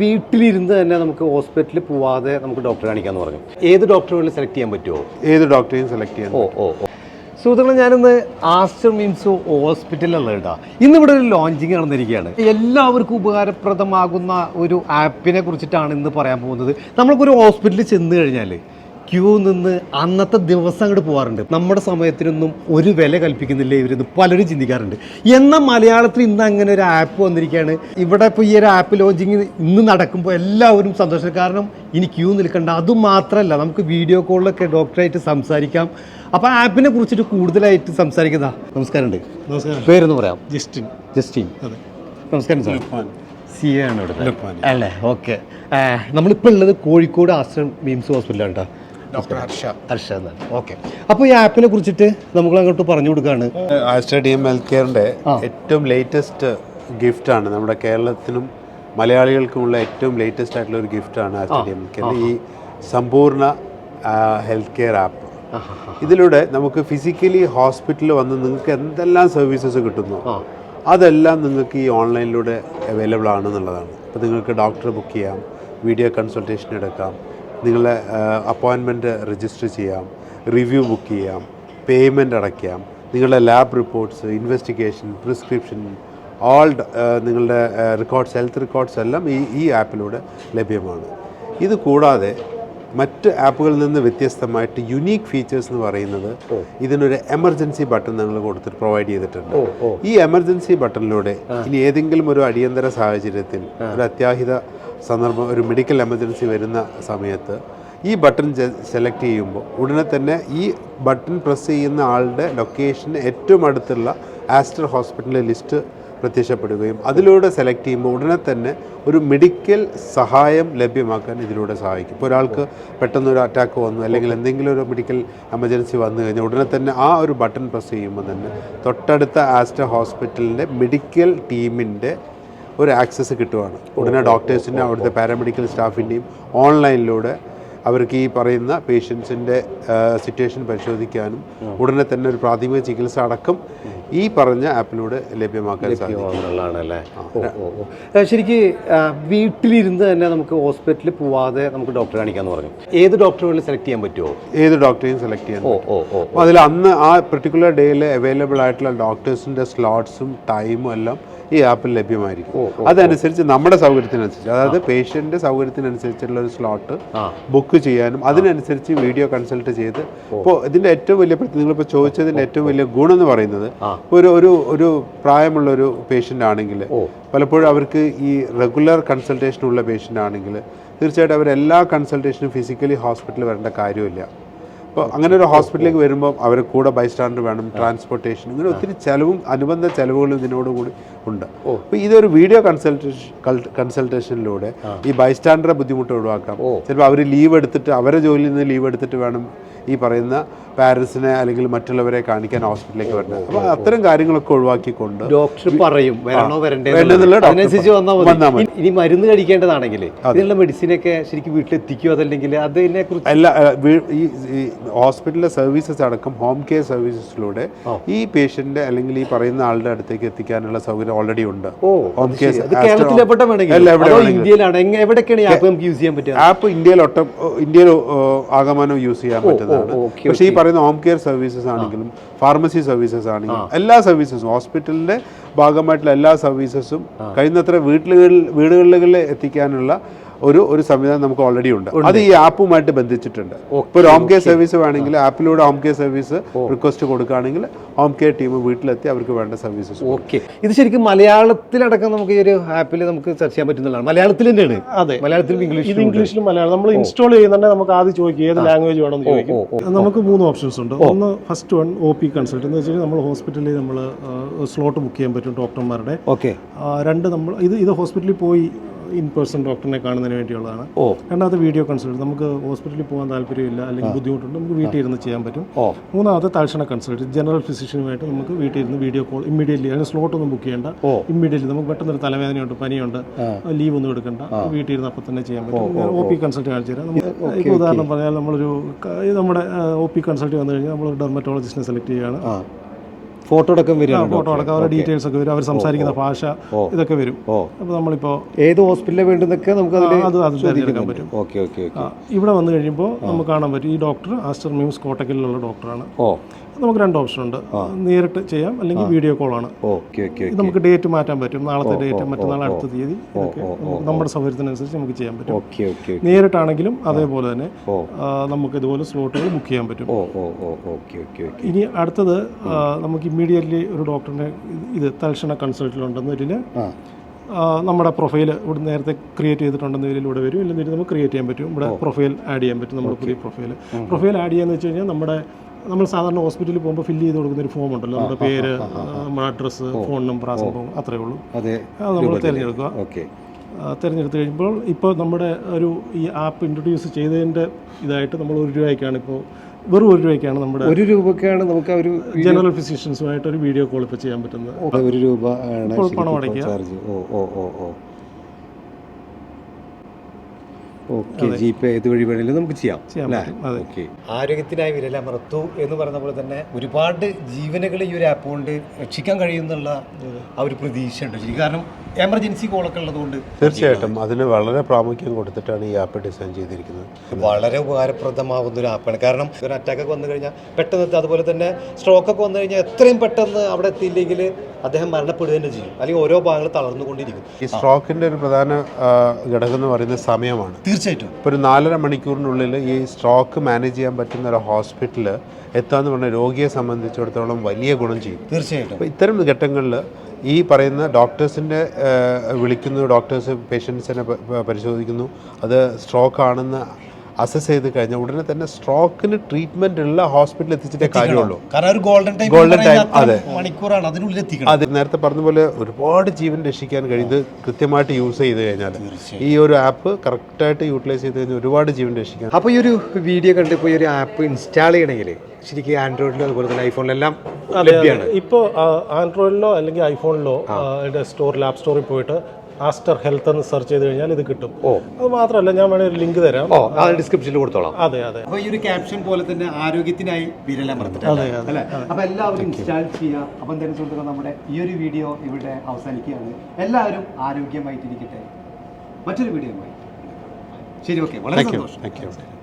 വീട്ടിലിരുന്ന് തന്നെ നമുക്ക് ഹോസ്പിറ്റലിൽ പോവാതെ നമുക്ക് ഡോക്ടറെ കാണിക്കാന്ന് പറഞ്ഞു. ഏത് ഡോക്ടറെ വേണമെങ്കിലും സെലക്ട് ചെയ്യാൻ പറ്റുമോ ഏത് ഡോക്ടറെയും സെലക്ട് ചെയ്യാൻ ഓ ഓ ഓ. സുഹൃത്തുക്കളെ ഞാനിന്ന് ആസ്റ്റർ മീൻസ് ഹോസ്പിറ്റലിലുള്ള കേട്ടോ. ഇന്ന് ഇവിടെ ഒരു ലോഞ്ചിങ് നടന്നിരിക്കുകയാണ്. എല്ലാവർക്കും ഉപകാരപ്രദമാകുന്ന ഒരു ആപ്പിനെ കുറിച്ചിട്ടാണ് ഇന്ന് പറയാൻ പോകുന്നത്. നമ്മൾക്കൊരു ഹോസ്പിറ്റലിൽ ചെന്ന് കഴിഞ്ഞാൽ ക്യൂ നിന്ന് അന്നത്തെ ദിവസം അങ്ങോട്ട് പോകാറുണ്ട് നമ്മുടെ സമയത്തിനൊന്നും ഒരു വില കൽപ്പിക്കുന്നില്ല ഇവരെന്ന്. പലരും ചിന്തിക്കാറുണ്ട്. എന്നാൽ മലയാളത്തിൽ ഇന്ന് അങ്ങനെ ഒരു ആപ്പ് വന്നിരിക്കുകയാണ് ഇവിടെ ഇപ്പോൾ ഈ ഒരു ആപ്പ് ലോഞ്ചിങ് ഇന്ന് നടക്കുമ്പോൾ എല്ലാവരും സന്തോഷം. കാരണം ഇനി ക്യൂ നിൽക്കേണ്ട. അതുമാത്രമല്ല നമുക്ക് വീഡിയോ കോളിലൊക്കെ ഡോക്ടറായിട്ട് സംസാരിക്കാം. അപ്പോൾ ആപ്പിനെ കുറിച്ചിട്ട് കൂടുതലായിട്ട് സംസാരിക്കുന്നതാ. നമസ്കാരമുണ്ട് നമസ്കാരം. പേരൊന്ന് പറയാം. ജസ്റ്റിൻ. ജസ്റ്റിൻ. അതെ. നമസ്കാരം സാർ. സി എ ആണ് ഇവിടെ. അല്ലേ? ഓക്കെ. നമ്മളിപ്പോൾ ഉള്ളത് കോഴിക്കോട് ആശ്രം മീംസ് ഹോസ്പിറ്റലാണ് കേട്ടോ ഡോക്ടർ ഹർഷ. ഹർഷ എന്നാണ്. ഓക്കെ. അപ്പോൾ ഈ ആപ്പിനെ കുറിച്ചിട്ട് നമ്മൾ അങ്ങോട്ട് പറഞ്ഞു കൊടുക്കുകയാണ് ആസ്റ്റർ ഡി എം ഹെൽത്ത് കെയറിന്റെ ഏറ്റവും ലേറ്റസ്റ്റ് ഗിഫ്റ്റ് ആണ്. നമ്മുടെ കേരളത്തിനും മലയാളികൾക്കുമുള്ള ഏറ്റവും ലേറ്റസ്റ്റ് ആയിട്ടുള്ള ഒരു ഗിഫ്റ്റ് ആണ് ഡി എം ഹെൽത്ത് കെയർ ഈ സമ്പൂർണ ഹെൽത്ത് കെയർ ആപ്പ്. ഇതിലൂടെ നമുക്ക് ഫിസിക്കലി ഹോസ്പിറ്റലിൽ വന്ന് നിങ്ങൾക്ക് എന്തെല്ലാം സർവീസസ് കിട്ടുന്നു? അതെല്ലാം നിങ്ങൾക്ക് ഈ ഓൺലൈനിലൂടെ അവൈലബിൾ ആണെന്നുള്ളതാണ് അപ്പോൾ നിങ്ങൾക്ക് ഡോക്ടറെ ബുക്ക് ചെയ്യാം വീഡിയോ കൺസൾട്ടേഷൻ എടുക്കാം നിങ്ങളെ അപ്പോയിൻമെന്റ് രജിസ്റ്റർ ചെയ്യാം റിവ്യൂ ബുക്ക് ചെയ്യാം പേയ്മെന്റ് അടയ്ക്കാം. നിങ്ങളുടെ lab reports investigation prescription all നിങ്ങളുടെ റെക്കോർഡ്സ് ഹെൽത്ത് റെക്കോർഡ്സ് എല്ലാം ഈ ഈ ആപ്പിലൂടെ ലഭ്യമാണ്. ഇത് കൂടാതെ മറ്റ് ആപ്പുകളിൽ നിന്ന് വ്യത്യസ്തമായിട്ട് യുണീക്ക് ഫീച്ചേഴ്സ് എന്ന് പറയുന്നത് ഇതിനൊരു എമർജൻസി ബട്ടൺ നിങ്ങൾ കൊടുത്തിട്ട് പ്രൊവൈഡ് ചെയ്തിട്ടുണ്ട്. ഈ എമർജൻസി ബട്ടണിലൂടെ ഇനി ഏതെങ്കിലും ഒരു അടിയന്തര സാഹചര്യത്തിൽ ഒരു അത്യാഹിത സന്ദർഭം ഒരു മെഡിക്കൽ എമർജൻസി വരുന്ന സമയത്ത് ഈ ബട്ടൺ സെലക്ട് ചെയ്യുമ്പോൾ ഉടനെ തന്നെ ഈ ബട്ടൺ പ്രസ് ചെയ്യുന്ന ആളുടെ ലൊക്കേഷന് ഏറ്റവും അടുത്തുള്ള ആസ്റ്റർ ഹോസ്പിറ്റലിലെ ലിസ്റ്റ് പ്രത്യക്ഷപ്പെടുകയും അതിലൂടെ സെലക്ട് ചെയ്യുമ്പോൾ ഉടനെ തന്നെ ഒരു മെഡിക്കൽ സഹായം ലഭ്യമാക്കാൻ ഇതിലൂടെ സഹായിക്കും. ഇപ്പോൾ ഒരാൾക്ക് പെട്ടെന്ന് ഒരു അറ്റാക്ക് വന്നു അല്ലെങ്കിൽ എന്തെങ്കിലും ഒരു മെഡിക്കൽ എമർജൻസി വന്നു കഴിഞ്ഞാൽ ഉടനെ തന്നെ ആ ഒരു ബട്ടൺ പ്രസ് ചെയ്യുമ്പോൾ തന്നെ തൊട്ടടുത്ത ആസ്റ്റർ ഹോസ്പിറ്റലിന്റെ മെഡിക്കൽ ടീമിന്റെ ഒരു ആക്സസ് കിട്ടുവാണ്. ഉടനെ ഡോക്ടേഴ്സിന്റെ അവിടുത്തെ പാരാമെഡിക്കൽ സ്റ്റാഫിന്റെയും ഓൺലൈനിലൂടെ അവർക്ക് ഈ പറയുന്ന പേഷ്യൻസിന്റെ സിറ്റുവേഷൻ പരിശോധിക്കാനും ഉടനെ തന്നെ ഒരു പ്രാഥമിക ചികിത്സ അടക്കം ഈ പറഞ്ഞ ആപ്പിലൂടെ ലഭ്യമാക്കാൻ സാധിക്കും. ശരിക്ക് വീട്ടിലിരുന്ന് തന്നെ നമുക്ക് ഹോസ്പിറ്റലിൽ പോവാതെ നമുക്ക് ഡോക്ടറെ കാണിക്കാന്ന് പറഞ്ഞു. ഏത് ഡോക്ടറെ വേണമെങ്കിലും സെലക്ട് ചെയ്യാൻ പറ്റുമോ ഏത് ഡോക്ടറെയും സെലക്ട് ചെയ്യാൻ അപ്പോൾ അതിൽ അന്ന് ആ പെർട്ടിക്കുലർ ഡേയിൽ അവൈലബിൾ ആയിട്ടുള്ള ഡോക്ടേഴ്സിന്റെ സ്ലോട്ട്സും ടൈമും എല്ലാം ഈ ആപ്പിൽ ലഭ്യമായിരിക്കും. അതനുസരിച്ച് നമ്മുടെ സൗകര്യത്തിനനുസരിച്ച് അതായത് പേഷ്യന്റെ സൗകര്യത്തിനനുസരിച്ചുള്ള ഒരു സ്ലോട്ട് ബുക്ക് ചെയ്യാനും അതിനനുസരിച്ച് വീഡിയോ കൺസൾട്ട് ചെയ്ത് ഇപ്പോൾ ഇതിന്റെ ഏറ്റവും വലിയ നിങ്ങൾ നിങ്ങളിപ്പോൾ ചോദിച്ചതിന്റെ ഏറ്റവും വലിയ ഗുണം എന്ന് പറയുന്നത് ഒരു ഒരു ഒരു പ്രായമുള്ള ഒരു പേഷ്യന്റ് ആണെങ്കിൽ പലപ്പോഴും അവർക്ക് ഈ റെഗുലർ കൺസൾട്ടേഷൻ ഉള്ള പേഷ്യന്റ് ആണെങ്കിൽ തീർച്ചയായിട്ടും അവർ എല്ലാ കൺസൾട്ടേഷനും ഫിസിക്കലി ഹോസ്പിറ്റലിൽ വരേണ്ട കാര്യമില്ല. അപ്പോൾ അങ്ങനെ ഒരു ഹോസ്പിറ്റലിലേക്ക് വരുമ്പോൾ അവർ കൂടെ ബൈസ്റ്റാൻഡർ വേണം ട്രാൻസ്പോർട്ടേഷൻ ഇങ്ങനെ ഒത്തിരി ചിലവും അനുബന്ധ ചെലവുകളും ഇതിനോടുകൂടി ഉണ്ട്. അപ്പോൾ ഇതൊരു വീഡിയോ കൺസൾട്ടേഷൻ കൺസൾട്ടേഷനിലൂടെ ഈ ബൈസ്റ്റാൻഡറെ ബുദ്ധിമുട്ട് ഒഴിവാക്കാം. ചിലപ്പോൾ അവർ ലീവ് എടുത്തിട്ട് അവരെ ജോലിയിൽ നിന്ന് ലീവ് എടുത്തിട്ട് വേണം ഈ പറയുന്ന പാരൻസിനെ അല്ലെങ്കിൽ മറ്റുള്ളവരെ കാണിക്കാൻ ഹോസ്പിറ്റലിലേക്ക് വരുന്നത്. അപ്പോൾ അത്തരം കാര്യങ്ങളൊക്കെ ഒഴിവാക്കിക്കൊണ്ട് ഡോക്ടർ പറയും വരണോ വരണ്ടേ വേണ്ടെന്നുള്ള എന്നുള്ളത്. ഡോക്ടർ വന്നാൽ. ഇനി- മരുന്ന് കഴിക്കേണ്ടതാണെങ്കിൽ ഇതിനുള്ള മെഡിസിനൊക്കെ ശരിക്കും വീട്ടിലെത്തിക്കുമോ അതല്ലെങ്കിൽ അതിനെ കുറിച്ച് അല്ല ഈ ഹോസ്പിറ്റലിലെ സർവീസസ് അടക്കം ഹോം കെയർ സർവീസസിലൂടെ ഈ പേഷ്യന്റ് അല്ലെങ്കിൽ ഈ പറയുന്ന ആളുടെ അടുത്തേക്ക് എത്തിക്കാനുള്ള സൗകര്യം ഓൾറെഡി ഉണ്ട്. Home care. ഇന്ത്യയിലാണ്. എവിടെയൊക്കെയാണ് ആപ്പ് നമുക്ക് യൂസ് ചെയ്യാൻ പറ്റുക? ആപ്പ് ഇന്ത്യയിൽ ഒട്ടും ഇന്ത്യയിൽ ആകമാനം യൂസ് ചെയ്യാൻ പറ്റുന്നതാണ് ഓ, പക്ഷെ ഈ പറയുന്ന ഹോം കെയർ സർവീസസ് ആണെങ്കിലും ഫാർമസി സർവീസസ് ആണെങ്കിലും എല്ലാ സർവീസസും ഹോസ്പിറ്റലിന്റെ ഭാഗമായിട്ടുള്ള എല്ലാ സർവീസസും കഴിയുന്നത്ര വീട്ടിലുകളിൽ വീടുകളിലേക്ക് എത്തിക്കാനുള്ള ഒരു ഒരു സംവിധാനം നമുക്ക് ഓൾറെഡി ഉണ്ട്. അത് ഈ ആപ്പുമായിട്ട് ബന്ധിച്ചിട്ടുണ്ട്. ഇപ്പോൾ ഒരു ഹോം കെയർ സർവീസ് വേണമെങ്കിൽ ആപ്പിലൂടെ ഹോം കെയർ സർവീസ് റിക്വസ്റ്റ് കൊടുക്കുകയാണെങ്കിൽ ഹോം കെയർ ടീം വീട്ടിലെത്തി അവർക്ക് വേണ്ട സർവീസസ് ഓക്കെ. ഇത് ശരിക്കും മലയാളത്തിലടക്കം നമുക്ക് ഈ ഒരു ആപ്പിൽ നമുക്ക് സെർച്ച് ചെയ്യാൻ പറ്റുന്നതാണ്. മലയാളത്തിൽ തന്നെയാണ്. അതെ. മലയാളത്തിലും ഇത് ഇംഗ്ലീഷിലും ഇംഗ്ലീഷിലും മലയാളം. നമ്മൾ ഇൻസ്റ്റാൾ ചെയ്യുന്നുണ്ട് നമുക്ക് ആദ്യം ചോദിക്കും ഏത് ലാംഗ്വേജ് വേണമെന്ന് ചോദിക്കും. നമുക്ക് മൂന്ന് ഓപ്ഷൻസ് ഉണ്ട്. ഒന്ന് first one O P consult എന്ന് വെച്ചാൽ നമ്മൾ ഹോസ്പിറ്റലിൽ നമ്മൾ സ്ലോട്ട് ബുക്ക് ചെയ്യാൻ പറ്റും ഡോക്ടർമാരുടെ ഓക്കെ. രണ്ട് നമ്മൾ ഇത് ഇത് ഹോസ്പിറ്റലിൽ പോയി ഇൻ പേഴ്സൺ ഡോക്ടറിനെ കാണുന്നതിന് വേണ്ടിയുള്ളതാണ്. ഓ. രണ്ടാമത്തെ വീഡിയോ കൺസൾട്ട്. നമുക്ക് ഹോസ്പിറ്റലിൽ പോകാൻ താല്പര്യമില്ല അല്ലെങ്കിൽ ബുദ്ധിമുട്ടുണ്ട് നമുക്ക് വീട്ടിൽ ഇരുന്ന് ചെയ്യാൻ പറ്റും. ഓ. മൂന്നാമത്തെ തൽക്ഷണ കൺസൾട്ട്. ജനറൽ ഫിസിഷ്യനുമായിട്ട് നമുക്ക് വീട്ടിൽ ഇരുന്ന് വീഡിയോ കോൾ ഇമ്മീഡിയറ്റ്ലി അതിന് സ്ലോട്ട് ഒന്നും ബുക്ക് ചെയ്യേണ്ട. ഇമ്മീഡിയറ്റ്ലി നമുക്ക് പെട്ടെന്ന് ഒരു തലവേദനയുണ്ട് പനിയുണ്ട് ലീവ് ഒന്നും എടുക്കണ്ട വീട്ടിൽ ഇരുന്ന് അപ്പം തന്നെ ചെയ്യാൻ പറ്റും. ഒ പി കൺസൾട്ട് കാണിച്ചു തരാം. നമുക്ക് ഇപ്പോൾ ഉദാഹരണം പറഞ്ഞാൽ നമ്മളൊരു നമ്മുടെ ഒ പി കൺസൾട്ട് വന്നു കഴിഞ്ഞാൽ നമ്മൾ ഡെർമറ്റോളജിസ്റ്റിനെ സെലക്ട് ചെയ്യുകയാണ്. ഫോട്ടോ അടക്കം വരും ഫോട്ടോ അടക്കം അവരുടെ ഡീറ്റെയിൽസ് ഒക്കെ വരും. അവർ സംസാരിക്കുന്ന ഭാഷ ഇതൊക്കെ വരും. അപ്പോൾ നമ്മളിപ്പോൾ ഏത് ഹോസ്പിറ്റലിൽ വേണ്ടുന്നൊക്കെ നമുക്ക് അത് അത് തിരഞ്ഞെടുക്കാൻ പറ്റും. ഓക്കെ ഓക്കെ ഇവിടെ വന്നു കഴിയുമ്പോൾ നമുക്ക് കാണാൻ പറ്റും. ഈ ഡോക്ടർ ആസ്റ്റർ മിംസ് കോട്ടക്കലിലുള്ള ഡോക്ടറാണ്. ഓ. നമുക്ക് രണ്ട് ഓപ്ഷൻ ഉണ്ട്. നേരിട്ട് ചെയ്യാം അല്ലെങ്കിൽ വീഡിയോ കോൾ ആണ്. ഓക്കെ ഇത് നമുക്ക് ഡേറ്റ് മാറ്റാൻ പറ്റും. നാളത്തെ ഡേറ്റ് മറ്റന്നാൾ അടുത്ത തീയതി. നമ്മുടെ സൗകര്യത്തിനനുസരിച്ച് നമുക്ക് ചെയ്യാൻ പറ്റും. നേരിട്ടാണെങ്കിലും അതേപോലെ തന്നെ നമുക്ക് ഇതുപോലെ സ്ലോട്ടുകൾ ബുക്ക് ചെയ്യാൻ പറ്റും. ഇനി അടുത്തത് നമുക്ക് ഇമ്മീഡിയറ്റ്ലി ഒരു ഡോക്ടറിനെ ഇത് തൽക്ഷണ കൺസൾട്ടിലുണ്ടെന്നതിൽ ആ. നമ്മുടെ പ്രൊഫൈൽ ഇവിടെ നേരത്തെ ക്രിയേറ്റ് ചെയ്തിട്ടുണ്ടെന്നതിൽ ഇവിടെ വരും. ഇല്ലെന്നിട്ട് നമുക്ക് ക്രിയേറ്റ് ചെയ്യാൻ പറ്റും. ഇവിടെ പ്രൊഫൈൽ ആഡ് ചെയ്യാൻ പറ്റും നമ്മുടെ പുതിയ പ്രൊഫൈൽ പ്രൊഫൈൽ ആഡ് ചെയ്യാന്ന് വെച്ച് കഴിഞ്ഞാൽ നമ്മുടെ നമ്മൾ സാധാരണ ഹോസ്പിറ്റലിൽ പോകുമ്പോൾ ഫില്ല് ചെയ്ത് കൊടുക്കുന്ന ഒരു ഫോം ഉണ്ടല്ലോ. നമ്മുടെ പേര് നമ്മുടെ അഡ്രസ്സ് ഫോൺ നമ്പർ ആ സംഭവം അത്രേ ഉള്ളൂ. അതെ. നമ്മൾ തിരഞ്ഞെടുക്കുക. ഓക്കെ. തിരഞ്ഞെടുത്ത് കഴിയുമ്പോൾ ഇപ്പോൾ നമ്മുടെ ഒരു ഈ ആപ്പ് ഇൻട്രൊഡ്യൂസ് ചെയ്തതിന്റെ ഇതായിട്ട് നമ്മൾ ഒരു രൂപയ്ക്കാണ് ഇപ്പോൾ വെറും ഒരു രൂപയ്ക്കാണ് നമ്മുടെ ഒരു രൂപക്കാണ് നമുക്ക് ഒരു ജനറൽ ഫിസിഷ്യൻസുമായിട്ട് ഒരു വീഡിയോ കോൾ ഇപ്പോൾ ചെയ്യാൻ പറ്റുന്നത്. ഒരു രൂപ പണം അടയ്ക്കുക. ഓ ഓ ഓ ഓ ഓക്കെ ജി പേ ഏത് വഴി വേണമെങ്കിലും നമുക്ക് ചെയ്യാം ഓക്കെ. ആരോഗ്യത്തിനായി വിരലമർത്തു എന്ന് പറഞ്ഞ പോലെ തന്നെ ഒരുപാട് ജീവനുകൾ ഈ ഒരു ആപ്പ് കൊണ്ട് രക്ഷിക്കാൻ കഴിയുന്നുള്ള ആ ഒരു പ്രതീക്ഷ ഉണ്ട് കാരണം എമർജൻസി കോളൊക്കെ ഉള്ളതുകൊണ്ട് തീർച്ചയായിട്ടും. അതിന് വളരെ പ്രാമുഖ്യം കൊടുത്തിട്ടാണ് ഈ ആപ്പ് ഡിസൈൻ ചെയ്തിരിക്കുന്നത്. വളരെ ഉപകാരപ്രദമാകുന്ന ഒരു ആപ്പാണ്. കാരണം ഒരു അറ്റാക്ക് ഒക്കെ വന്നു കഴിഞ്ഞാൽ പെട്ടെന്ന് അതുപോലെ തന്നെ സ്ട്രോക്ക് ഒക്കെ വന്നു കഴിഞ്ഞാൽ എത്രയും പെട്ടെന്ന് അവിടെ എത്തിയില്ലെങ്കിൽ അദ്ദേഹം മരണപ്പെടുക തന്നെ ചെയ്യും. അല്ലെങ്കിൽ ഓരോ ഭാഗങ്ങൾ തളർന്നുകൊണ്ടിരിക്കും. ഈ സ്ട്രോക്കിന്റെ ഒരു പ്രധാന ഘടകം എന്ന് പറയുന്നത് സമയമാണ്. തീർച്ചയായിട്ടും. ഇപ്പൊ ഒരു നാലര മണിക്കൂറിനുള്ളിൽ ഈ സ്ട്രോക്ക് മാനേജ് ചെയ്യാൻ പറ്റുന്ന ഒരു എത്താന്ന് പറഞ്ഞ രോഗിയെ സംബന്ധിച്ചിടത്തോളം വലിയ ഗുണം ചെയ്യും. തീർച്ചയായിട്ടും. അപ്പോൾ ഇത്തരം ഘട്ടങ്ങളിൽ ഈ പറയുന്ന ഡോക്ടേഴ്സിന്റെ വിളിക്കുന്നു ഡോക്ടേഴ്സ് പേഷ്യൻസിനെ പരിശോധിക്കുന്നു അത് സ്ട്രോക്ക് ആണെന്ന് അസസ് ചെയ്ത് കഴിഞ്ഞാൽ ഉടനെ തന്നെ സ്ട്രോക്കിന് ട്രീറ്റ്മെന്റ് ഉള്ള ഹോസ്പിറ്റലിൽ എത്തിച്ചിട്ടേ കാര്യമുള്ളൂ. കാരണം ഒരു ഗോൾഡൻ ടൈം അതെ. മണിക്കൂറാണ്. അതിനുള്ളിൽ എത്തിക്കണം. അത്. നേരത്തെ പറഞ്ഞ പോലെ ഒരുപാട് ജീവൻ രക്ഷിക്കാൻ കഴിയും കൃത്യമായിട്ട് യൂസ് ചെയ്ത് കഴിഞ്ഞാൽ ഈ ഒരു ആപ്പ് കറക്റ്റായിട്ട് യൂട്ടിലൈസ് ചെയ്ത് കഴിഞ്ഞാൽ ഒരുപാട് ജീവൻ രക്ഷിക്കാൻ അപ്പോൾ ഈ ഒരു വീഡിയോ കണ്ടിപ്പോൾ ഈ ഒരു ആപ്പ് ഇൻസ്റ്റാൾ ചെയ്യണമെങ്കിൽ ശരിക്കും ആൻഡ്രോയിഡിലോ അതുപോലെ തന്നെ ഐഫോണിലെല്ലാം ലഭ്യമാണ്. ഇപ്പോൾ ആൻഡ്രോയിഡിലോ അല്ലെങ്കിൽ ഐഫോണിലോ സ്റ്റോറിൽ ആപ്പ് സ്റ്റോറിൽ പോയിട്ട് ആസ്റ്റർ ഹെൽത്ത് എന്ന് സെർച്ച് ചെയ്ത് കഴിഞ്ഞാൽ ഇത് കിട്ടും. ഓ. അത് മാത്രമല്ല ഞാൻ വേണേ ഒരു ലിങ്ക് തരാം. ഓ അത് ഡിസ്ക്രിപ്ഷനിൽ കൊടുത്തോളാം. അതെ അതെ. അപ്പോൾ ഈ ഒരു ക്യാപ്ഷൻ പോലെ തന്നെ ആരോഗ്യത്തിനായി വിരലമർത്തിട്ട് അതെ അതെ. അല്ലേ അപ്പോൾ എല്ലാവരും ഇൻസ്റ്റാൾ ചെയ്യുക. അപ്പം തന്നെ സുഹൃത്തുക്കൾ നമ്മുടെ ഈ ഒരു വീഡിയോ ഇവിടെ അവസാനിക്കുകയാണ്. എല്ലാവരും ആരോഗ്യമായിട്ടിരിക്കട്ടെ. മറ്റൊരു വീഡിയോയുമായി ശരി ഓക്കെ വളരെ സന്തോഷം.